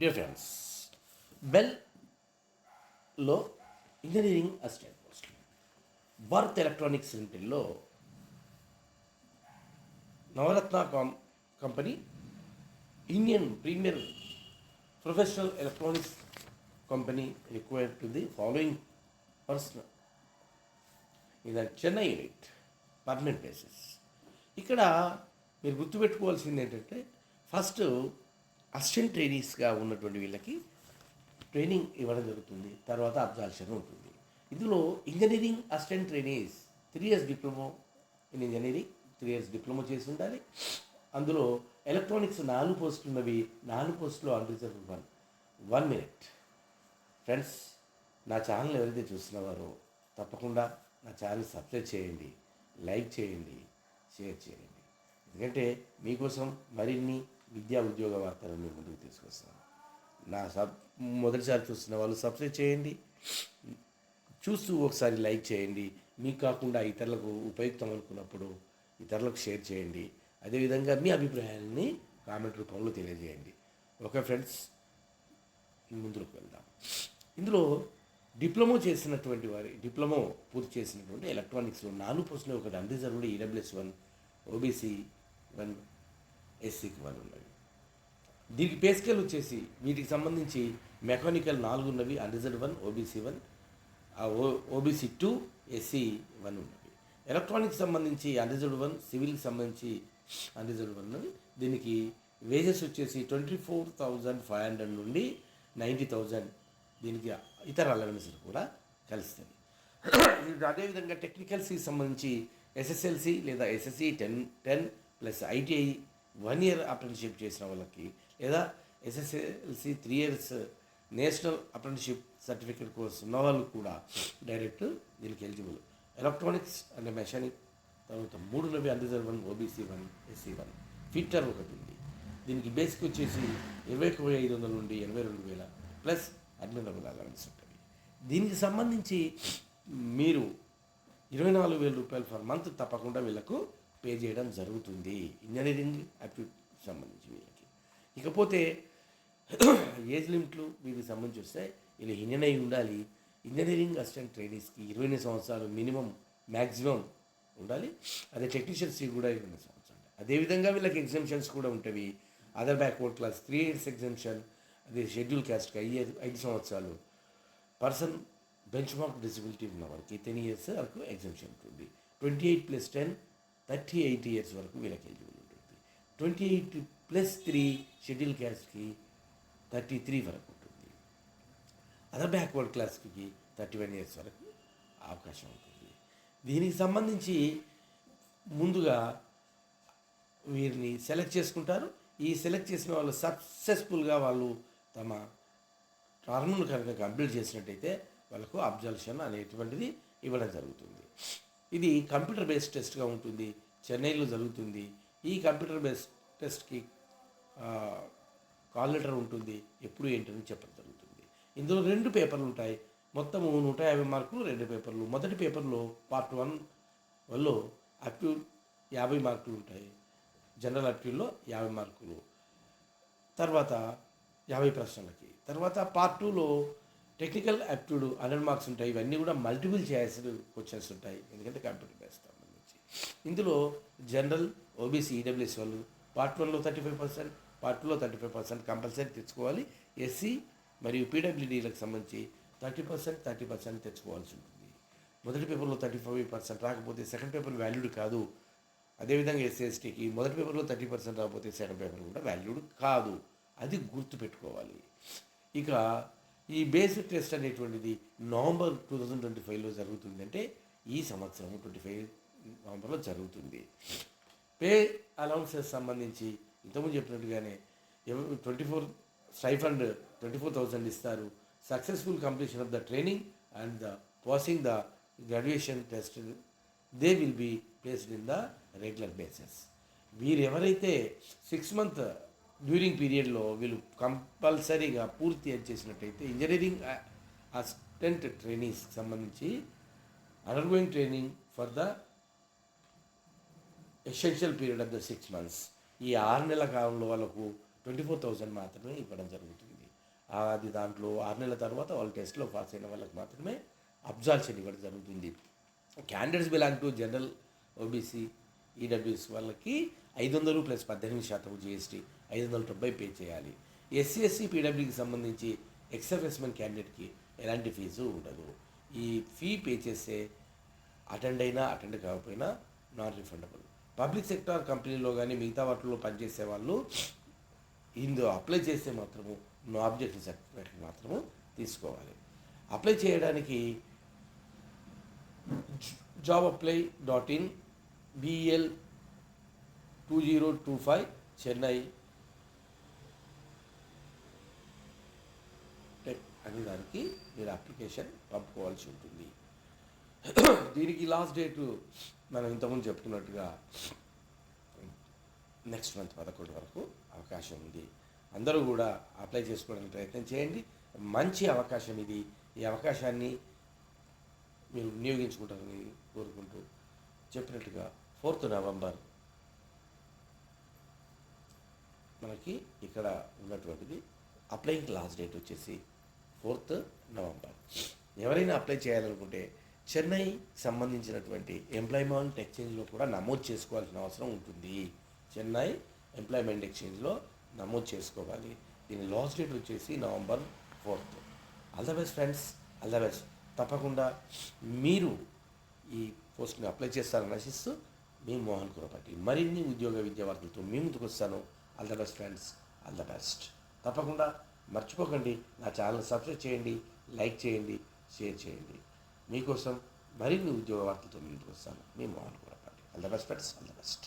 Dear friends below engineering assistant post. Bharat electronics లిమిటెడ్లో Navratna com company Indian premier professional electronics company required to the following person. ఇది the Chennai unit permanent basis. ఇక్కడ మీరు గుర్తుపెట్టుకోవాల్సింది ఏంటంటే first assistant ట్రైనీస్గా ఉన్నటువంటి వీళ్ళకి training ఇవ్వడం జరుగుతుంది. తర్వాత అబ్జార్షన్ ఉంటుంది. ఇందులో engineering assistant trainees three years diploma in engineering three years diploma చేసి ఉండాలి. అందులో ఎలక్ట్రానిక్స్ నాలుగు పోస్టులు ఉన్నవి నాలుగు పోస్టులు unreserved one one minute friends నా ఛానల్ ఎవరైతే చూస్తున్నవారో తప్పకుండా నా ఛానల్ సబ్స్క్రైబ్ చేయండి లైక్ చేయండి షేర్ చేయండి. ఎందుకంటే మీకోసం మరిన్ని విద్యా ఉద్యోగ వార్తలను మీ ముందుకు తీసుకొస్తాను. నా సబ్ మొదటిసారి చూస్తున్న వాళ్ళు సబ్స్క్రైబ్ చేయండి. చూస్తూ ఒకసారి లైక్ చేయండి. మీకు కాకుండా ఇతరులకు ఉపయుక్తం అనుకున్నప్పుడు ఇతరులకు షేర్ చేయండి. అదేవిధంగా మీ అభిప్రాయాన్ని కామెంట్ రూపంలో తెలియజేయండి. ఓకే ఫ్రెండ్స్ ముందుకు వెళ్దాం. ఇందులో డిప్లొమా చేసినటువంటి వారి డిప్లొమా పూర్తి చేసినటువంటి ఎలక్ట్రానిక్స్లో నాలుగు పోస్టులు ఒకటి unreserved EWS one OBC one ఎస్సీకి one ఉన్నవి దీనికి పే స్కేల్ వచ్చేసి వీటికి సంబంధించి మెకానికల్ నాలుగు ఉన్నవి అన్రిజర్వ్ వన్ ఓబీసీ వన్ ఓ ఓబీసీ టూ ఎస్సీ వన్ ఉన్నవి. ఎలక్ట్రానిక్స్ సంబంధించి అన్రిజర్వ్ వన్ సివిల్కి సంబంధించి అన్రిజర్వ్ వన్ ఉన్నవి దీనికి వేజెస్ వచ్చేసి twenty four thousand five hundred నుండి నైంటీ థౌజండ్ దీనికి ఇతర అలవెన్స్లు కూడా కలుస్తుంది అదేవిధంగా టెక్నికల్స్కి సంబంధించి ఎస్ఎస్ఎల్సి లేదా SSC ten ten plus ITI one year apprenticeship చేసిన వాళ్ళకి లేదా SSLC three years national apprenticeship certificate course ఉన్న వాళ్ళు కూడా డైరెక్ట్ దీనికి ఎలిజిబుల్. ఎలక్ట్రానిక్స్ అండ్ మెషానిక్ తర్వాత మూడు నవి unreserved one OBC one SC one. Fitter ఒకటి ఉంది. దీనికి బేసిక్ వచ్చేసి ఇరవై ఒక ఐదు వందల నుండి ఎనభై రెండు వేల ప్లస్ అడ్మినబుల్ అలవెన్స్ ఉంటుంది. దీనికి సంబంధించి మీరు ఇరవై నాలుగు వేల రూపాయలు పర్ మంత్ తప్పకుండా వీళ్ళకు పే చేయడం జరుగుతుంది. ఇంజనీరింగ్ యాప్టిట్యూడ్ సంబంధించి వీళ్ళకి. ఇకపోతే ఏజ్ లిమిట్లు వీటికి సంబంధించి వస్తే వీళ్ళు ఇంజనీర్ అయి ఉండాలి. ఇంజనీరింగ్ అసిస్టెంట్ ట్రైనీస్కి ఇరవై ఎనిమిది సంవత్సరాలు మినిమం మ్యాక్సిమం ఉండాలి. అదే టెక్నీషియన్స్కి కూడా ఇరవై ఎనిమిది సంవత్సరాలు అదేవిధంగా వీళ్ళకి ఎగ్జామ్షన్స్ కూడా ఉంటాయి other backward class three years exemption అదే షెడ్యూల్ క్యాస్ట్కి ఐదు ఐదు సంవత్సరాలు. పర్సన్ బెంచ్ మార్క్ డిసబిలిటీ ఉన్న వాళ్ళకి టెన్ ఇయర్స్ వరకు ఎగ్జామ్షన్ ఉంటుంది. Twenty eight plus ten thirty eight years వరకు వీళ్ళకి ఎలిజిబుల్ ఉంటుంది twenty eight plus three schedule క్యాస్ట్కి thirty three వరకు ఉంటుంది. అదర్ బ్యాక్వర్డ్ క్లాస్కి థర్టీ వన్ ఇయర్స్ వరకు అవకాశం ఉంటుంది. దీనికి సంబంధించి ముందుగా వీరిని సెలెక్ట్ చేసుకుంటారు. ఈ సెలెక్ట్ చేసిన వాళ్ళు సక్సెస్ఫుల్గా వాళ్ళు తమ టర్మ్ను కనుక కంప్లీట్ చేసినట్టయితే వాళ్ళకు అబ్జర్వేషన్ అనేటువంటిది ఇవ్వడం జరుగుతుంది. ఇది కంప్యూటర్ బేస్డ్ టెస్ట్గా ఉంటుంది. చెన్నైలో జరుగుతుంది. ఈ కంప్యూటర్ బేస్డ్ టెస్ట్కి కాల్ లెటర్ ఉంటుంది. ఎప్పుడు ఏంటని చెప్పడం జరుగుతుంది. ఇందులో రెండు పేపర్లు ఉంటాయి. మొత్తము నూట యాభై మార్కులు రెండు పేపర్లు. మొదటి పేపర్లో పార్ట్ వన్ వల్ల అప్యూ యాభై మార్కులు ఉంటాయి. జనరల్ అప్యూల్లో యాభై మార్కులు. తర్వాత యాభై ప్రశ్నలకి. తర్వాత పార్ట్ టూలో టెక్నికల్ యాప్ట్యూడ్ హండ్రెడ్ మార్క్స్ ఉంటాయి ఇవన్నీ కూడా మల్టిపుల్ చేయాల్సిన క్వశ్చన్స్ ఉంటాయి. ఎందుకంటే కంప్యూటర్ బేస్ సంబంధించి. ఇందులో జనరల్ ఓబీసీ ఈడబ్ల్యూఎస్ వాళ్ళు పార్ట్ వన్లో థర్టీ ఫైవ్ పర్సెంట్ పార్ట్ టూలో థర్టీ ఫైవ్ పర్సెంట్ కంపల్సరీ తెచ్చుకోవాలి. ఎస్సీ మరియు పీడబ్ల్యూడీలకు సంబంధించి థర్టీ పర్సెంట్ థర్టీ పర్సెంట్ తెచ్చుకోవాల్సి ఉంటుంది. మొదటి పేపర్లో థర్టీ ఫైవ్ పర్సెంట్ రాకపోతే సెకండ్ పేపర్ వాల్యూడ్ కాదు. అదేవిధంగా ఎస్సీఎస్టీకి మొదటి పేపర్లో థర్టీ పర్సెంట్ రాకపోతే సెకండ్ పేపర్ కూడా వాల్యూడ్ కాదు. అది గుర్తుపెట్టుకోవాలి. ఇక ఈ బేసిక్ టెస్ట్ అనేటువంటిది నవంబర్ టూ థౌజండ్ ట్వంటీ ఫైవ్లో జరుగుతుందంటే ఈ సంవత్సరం ట్వంటీ ఫైవ్ నవంబర్లో జరుగుతుంది. పే అలౌన్సెస్ సంబంధించి ఇంతకుముందు చెప్పినట్టుగానే twenty four stipend twenty four thousand ఇస్తారు. Successful completion of the training and the passing the graduation test they will be placed in the regular basis. వీరెవరైతే six month during పీరియడ్లో వీళ్ళు కంపల్సరీగా పూర్తి చేసినట్టయితే ఇంజనీరింగ్ అసిస్టెంట్ ట్రైనింగ్స్కి సంబంధించి undergoing training for the essential period of the six months ఈ ఆరు నెలల కాలంలో వాళ్ళకు ట్వంటీ ఫోర్ థౌజండ్ మాత్రమే ఇవ్వడం జరుగుతుంది. అది దాంట్లో ఆరు నెలల తర్వాత వాళ్ళు టెస్ట్లో పాస్ అయిన వాళ్ళకి మాత్రమే అబ్జార్షన్ ఇవ్వడం జరుగుతుంది. Candidates belong to general OBC EWS వాళ్ళకి ఐదు వందలు ప్లస్ పద్దెనిమిది శాతం జిఎస్టీ. ఐదు వందల తొంభై పే చేయాలి. ఎస్సీ ఎస్సీ పీడబ్ల్యూకి సంబంధించి ఎక్సర్వెస్మెంట్ క్యాండిడేట్కి ఎలాంటి ఫీజు ఉండదు. ఈ ఫీ పే చేసే అటెండ్ అయినా అటెండ్ కాకపోయినా నాన్ రిఫండబుల్. పబ్లిక్ సెక్టార్ కంపెనీలో కానీ మిగతా వాటిలో పనిచేసే వాళ్ళు ఇందులో అప్లై చేస్తే మాత్రము నో ఆబ్జెక్షన్ సర్టిఫికేట్ మాత్రము తీసుకోవాలి. అప్లై చేయడానికి job apply dot in BL two zero two five Chennai అనే దానికి మీరు అప్లికేషన్ పంపుకోవాల్సి ఉంటుంది. దీనికి లాస్ట్ డేటు మనం ఇంతకుముందు చెప్పుకున్నట్టుగా నెక్స్ట్ మంత్ పదకొండు వరకు అవకాశం ఉంది. అందరూ కూడా అప్లై చేసుకోవడానికి ప్రయత్నం చేయండి. మంచి అవకాశం ఇది. ఈ అవకాశాన్ని మీరు వినియోగించుకుంటారని కోరుకుంటూ చెప్పినట్టుగా ఫోర్త్ నవంబర్ మనకి ఇక్కడ ఉన్నటువంటిది అప్లయింగ్ లాస్ట్ డేట్ వచ్చేసి ఫోర్త్ నవంబర్. ఎవరైనా అప్లై చేయాలనుకుంటే చెన్నై సంబంధించినటువంటి ఎంప్లాయ్మెంట్ ఎక్స్చేంజ్లో కూడా నమోదు చేసుకోవాల్సిన అవసరం ఉంటుంది. చెన్నై ఎంప్లాయ్మెంట్ ఎక్స్చేంజ్లో నమోదు చేసుకోవాలి. దీని లాస్ట్ డేట్ వచ్చేసి November fourth. All the best friends all the best. తప్పకుండా మీరు ఈ పోస్ట్ని అప్లై చేస్తారని ఆశిస్తూ మీ మోహన్ కురపట్టి మరిన్ని ఉద్యోగ విద్యా వార్తలతో మీ ముందుకు వస్తాను. All the best friends all the best. తప్పకుండా మర్చిపోకండి. నా ఛానల్ సబ్స్క్రైబ్ చేయండి లైక్ చేయండి షేర్ చేయండి. మీకోసం మరిన్ని ఉద్యోగ వార్తలతో మీ వస్తాను. మీ మోహన్ కూడా all the best friends all the best